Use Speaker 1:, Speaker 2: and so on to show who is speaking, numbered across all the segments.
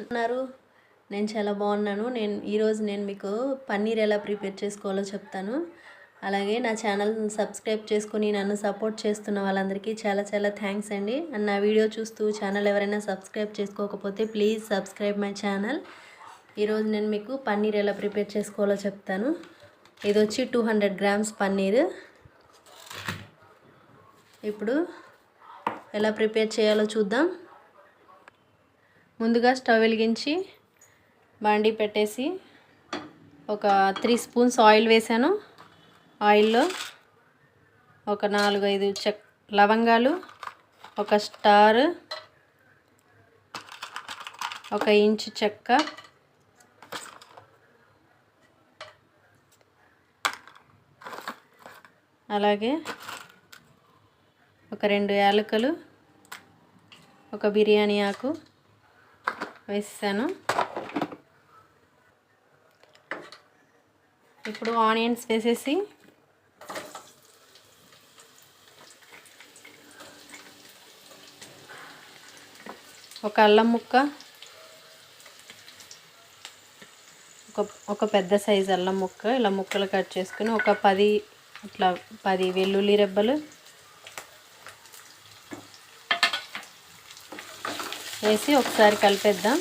Speaker 1: ఉన్నారు. నేను చాలా బాగున్నాను. నేను ఈరోజు నేను మీకు పన్నీర్ ఎలా ప్రిపేర్ చేసుకోవాలో చెప్తాను. అలాగే నా ఛానల్ సబ్స్క్రైబ్ చేసుకుని నన్ను సపోర్ట్ చేస్తున్న వాళ్ళందరికీ చాలా చాలా థ్యాంక్స్ అండి. అండ్ నా వీడియో చూస్తూ ఛానల్ ఎవరైనా సబ్స్క్రైబ్ చేసుకోకపోతే ప్లీజ్ సబ్స్క్రైబ్ మై ఛానల్. ఈరోజు నేను మీకు పన్నీర్ ఎలా ప్రిపేర్ చేసుకోవాలో చెప్తాను. ఇది వచ్చి టూ హండ్రెడ్ గ్రామ్స్ పన్నీర్. ఇప్పుడు ఎలా ప్రిపేర్ చేయాలో చూద్దాం. ముందుగా స్టవ్ వెలిగించి బాండీ పెట్టేసి ఒక త్రీ స్పూన్స్ ఆయిల్ వేసాను. ఆయిల్లో ఒక నాలుగు ఐదు చెక్ లవంగాలు ఒక స్టార్ ఒక ఇంచు చెక్క అలాగే ఒక రెండు యాలకులు ఒక బిర్యానీ ఆకు వేసాను ఇప్పుడు ఆనియన్స్ వేసేసి ఒక అల్లం ముక్క ఒక ఒక పెద్ద సైజు అల్లం ముక్క ఇలా ముక్కలు కట్ చేసుకుని ఒక పది ఇట్లా పది వెల్లుల్లి రెబ్బలు వేసి ఒకసారి కలిపేద్దాం.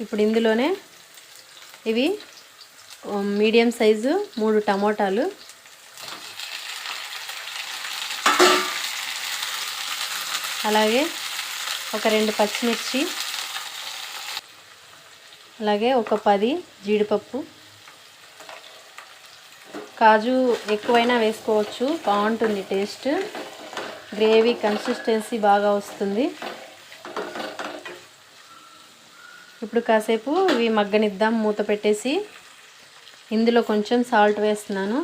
Speaker 1: ఇప్పుడు ఇందులోనే ఇవి మీడియం సైజు మూడు టమోటాలు. అలాగే ఒక రెండు పచ్చిమిర్చి. అలాగే ఒక పది జీడిపప్పు. కాజు ఎక్కువైనా వేసుకోవచ్చు. బాగుంటుంది టేస్ట్. గ్రేవీ కన్సిస్టెన్సీ బాగా వస్తుంది. ఇప్పుడు కాసేపు ఇవి మగ్గనిద్దాం. మూత పెట్టేసి ఇందులో కొంచెం సాల్ట్ వేస్తున్నాను.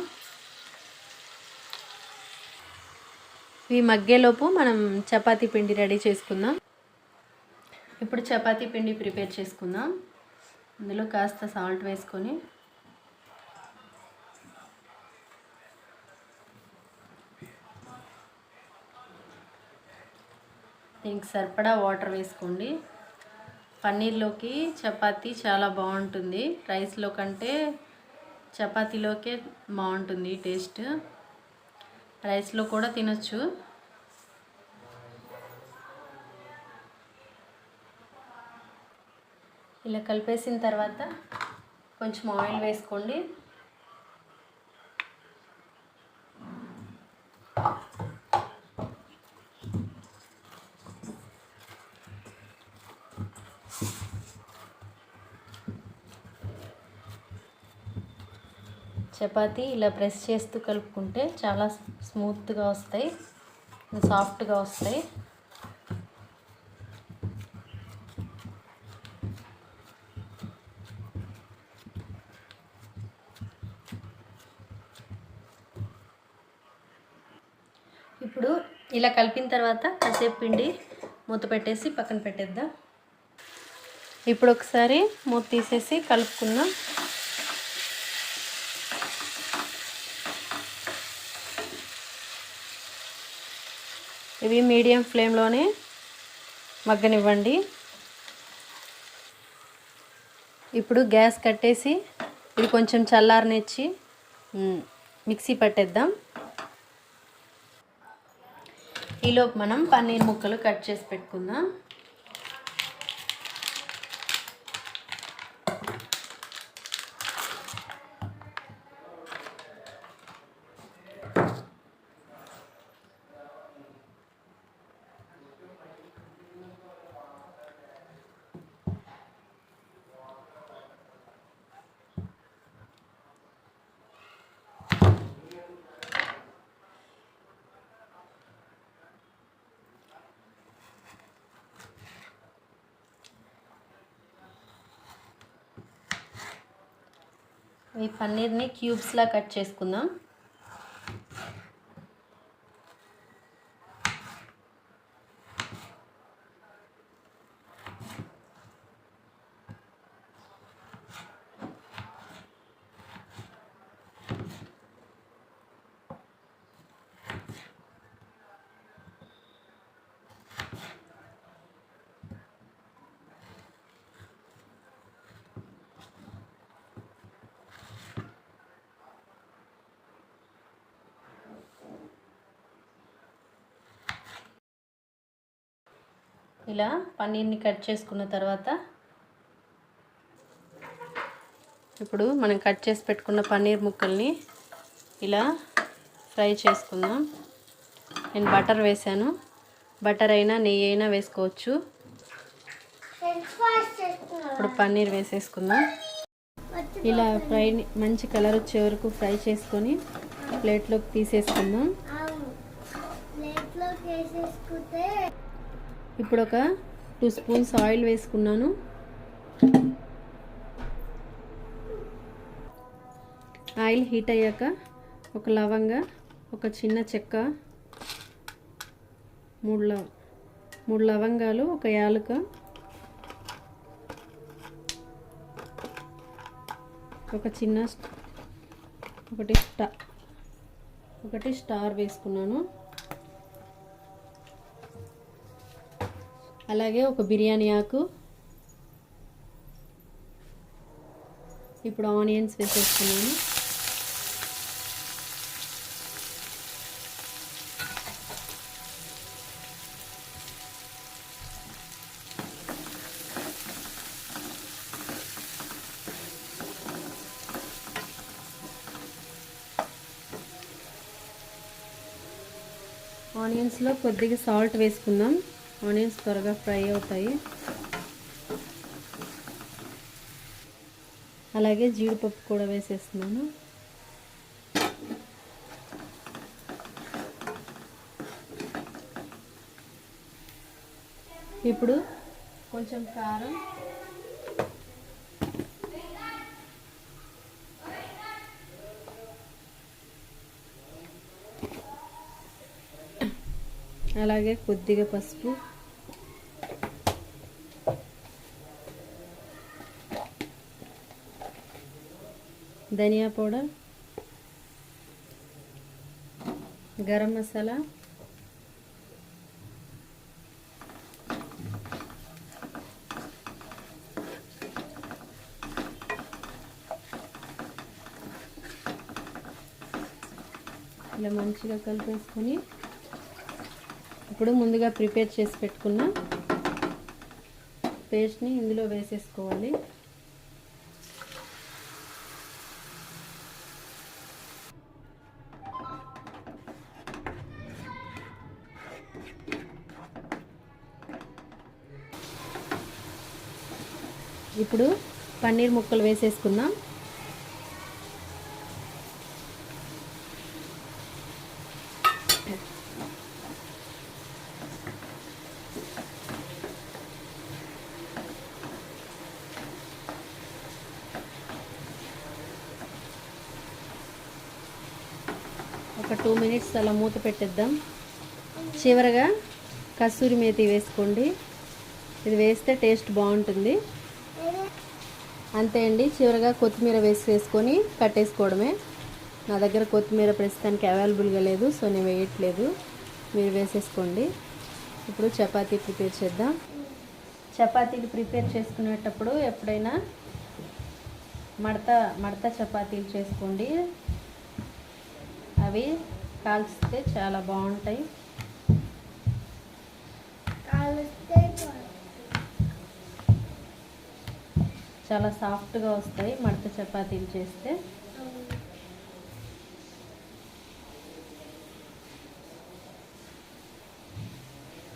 Speaker 1: ఇవి మగ్గేలోపు మనం చపాతీ పిండి రెడీ చేసుకుందాం. ఇప్పుడు చపాతీ పిండి ప్రిపేర్ చేసుకుందాం. ఇందులో కాస్త సాల్ట్ వేసుకొని దీనికి సరిపడా వాటర్ వేసుకోండి. పన్నీర్లోకి చపాతీ చాలా బాగుంటుంది. రైస్లో కంటే చపాతీలోకే బాగుంటుంది టేస్ట్. రైస్లో కూడా తినొచ్చు. ఇలా కలిపేసిన తర్వాత కొంచెం ఆయిల్ వేసుకోండి. చపాతీ ఇలా ప్రెస్ చేస్తూ కలుపుకుంటే చాలా స్మూత్గా వస్తాయి సాఫ్ట్గా వస్తాయి. ఇప్పుడు ఇలా కలిపిన తర్వాత కాసేపు పిండి మూత పెట్టేసి పక్కన పెట్టేద్దాం. ఇప్పుడు ఒకసారి మూత తీసేసి కలుపుకుందాం. ఇవి మీడియం ఫ్లేమ్లోనే మగ్గనివ్వండి. ఇప్పుడు గ్యాస్ కట్టేసి ఇది కొంచెం చల్లారనిచ్చి మిక్సీ పట్టేద్దాం. ఈలోపు మనం పన్నీర్ ముక్కలు కట్ చేసి పెట్టుకుందాం. ఈ పన్నీర్ని క్యూబ్స్లా కట్ చేసుకుందాం. ఇలా పన్నీర్ని కట్ చేసుకున్న తర్వాత ఇప్పుడు మనం కట్ చేసి పెట్టుకున్న పన్నీర్ ముక్కల్ని ఇలా ఫ్రై చేసుకుందాం. నేను బటర్ వేసాను బటర్ అయినా నెయ్యి అయినా వేసుకోవచ్చు. ఇప్పుడు పన్నీర్ వేసేసుకుందాం. ఇలా ఫ్రై మంచి కలర్ వచ్చే వరకు ఫ్రై చేసుకొని ప్లేట్లోకి తీసేసుకుందాం.
Speaker 2: ప్లేట్లోకి వేసేసుకుంటే
Speaker 1: ఇప్పుడు ఒక టూ స్పూన్స్ ఆయిల్ వేసుకున్నాను. ఆయిల్ హీట్ అయ్యాక ఒక లవంగ ఒక చిన్న చెక్క మూడు లవ మూడు లవంగాలు ఒక యాలుక. ఒక చిన్న ఒకటి స్టా ఒకటి స్టార్ వేసుకున్నాను. అలాగే ఒక బిర్యానీ ఆకు. ఇప్పుడు ఆనియన్స్ వేసేస్తున్నాను. ఆనియన్స్లో కొద్దిగా సాల్ట్ వేసుకుందాం. ఆనియన్స్ త్వరగా ఫ్రై అవుతాయి. అలాగే జీడిపప్పు కూడా వేసేస్తున్నాను. ఇప్పుడు కొంచెం కారం. అలాగే కొద్దిగా పసుపు. ధనియా పౌడర్ గరం మసాలా ఇలా మంచిగా కలిపేసుకొని ఇప్పుడు ముందుగా ప్రిపేర్ చేసి పెట్టుకున్న పేస్ట్ని ఇందులో వేసేసుకోవాలి. ఇప్పుడు పన్నీర్ ముక్కలు వేసేసుకుందాం. ఒక టూ మినిట్స్ అలా మూత పెట్టేద్దాం. చివరగా కస్తూరి మేతి వేసుకోండి. ఇది వేస్తే టేస్ట్ బాగుంటుంది. అంతే అండి. చివరగా కొత్తిమీర వేసి వేసుకొని కట్టేసుకోవడమే నా దగ్గర కొత్తిమీర ప్రస్తుతానికి అవైలబుల్గా లేదు సో నేను వేయట్లేదు. మీరు వేసేసుకోండి. ఇప్పుడు చపాతీ ప్రిపేర్ చేద్దాం. చపాతీలు ప్రిపేర్ చేసుకునేటప్పుడు ఎప్పుడైనా మడత మడత చపాతీలు చేసుకోండి. అవి కాల్చితే చాలా బాగుంటాయి. చాలా సాఫ్ట్గా వస్తాయి మడత చపాతీలు చేస్తే.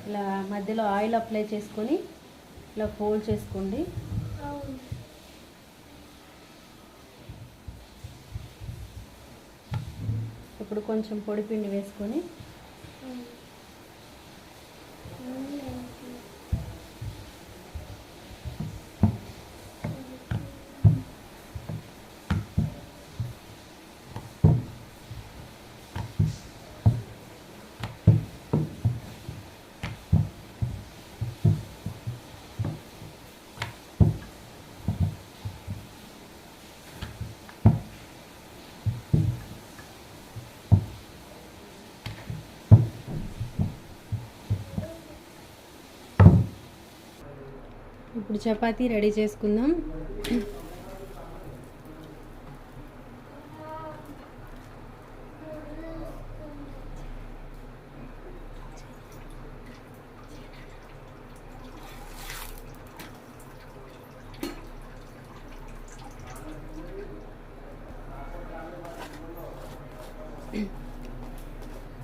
Speaker 1: ఇలా మధ్యలో ఆయిల్ అప్లై చేసుకొని ఇలా ఫోల్డ్ చేసుకోండి. ఇప్పుడు కొంచెం పొడిపిండి వేసుకొని ఇప్పుడు చపాతీ రెడీ చేసుకుందాం.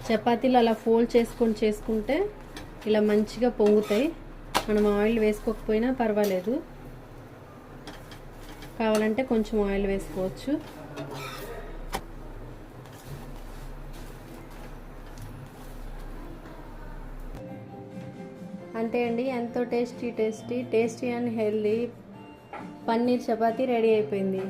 Speaker 1: చపాతీలు అలా ఫోల్డ్ చేసుకొని చేసుకుంటే ఇలా మంచిగా పొంగుతాయి. మనం ఆయిల్ వేసుకోకపోయినా పర్వాలేదు. కావాలంటే కొంచెం ఆయిల్ వేసుకోవచ్చు. అంతే అండి ఎంతో tasty tasty tasty and healthy paneer chapati ready అయిపోయింది.